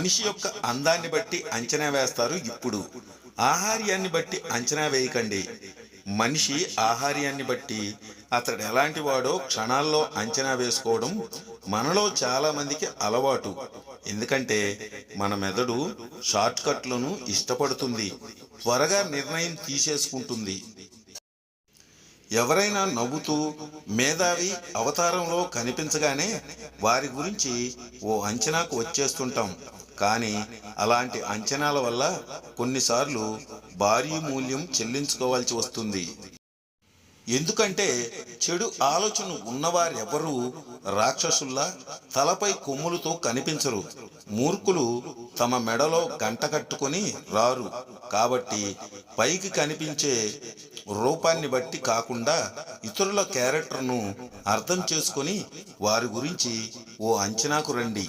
మనిషి యొక్క అందాన్ని బట్టి అంచనా వేస్తారు ఇప్పుడు. ఆహార్యాన్ని బట్టి అంచనా వేయకండి. మనిషి ఆహార్యాన్ని బట్టి అతడు ఎలాంటి వాడో క్షణాల్లో అంచనా వేసుకోవడం మనలో చాలా మందికి అలవాటు. ఎందుకంటే మన మెదడు షార్ట్ కట్లను ఇష్టపడుతుంది. త్వరగా నిర్ణయం తీసేసుకుంటుంది. ఎవరైనా నవ్వుతూ మేధావి అవతారంలో కనిపించగానే వారి గురించి ఓ అంచనాకు వచ్చేస్తుంటాం. కానీ అలాంటి అంచనాల వల్ల కొన్నిసార్లు భారీ మూల్యం చెల్లించుకోవాల్సి వస్తుంది. ఎందుకంటే చెడు ఆలోచన ఉన్నవారెవరూ రాక్షసుల్లా తలపై కొమ్ములతో కనిపించరు. మూర్ఖులు తమ మెడలో గంట కట్టుకొని రారు. కాబట్టి పైకి కనిపించే రూపాన్ని బట్టి కాకుండా ఇతరుల క్యారెక్టర్ను అర్థం చేసుకొని వారి గురించి ఓ అంచనాకు రండి.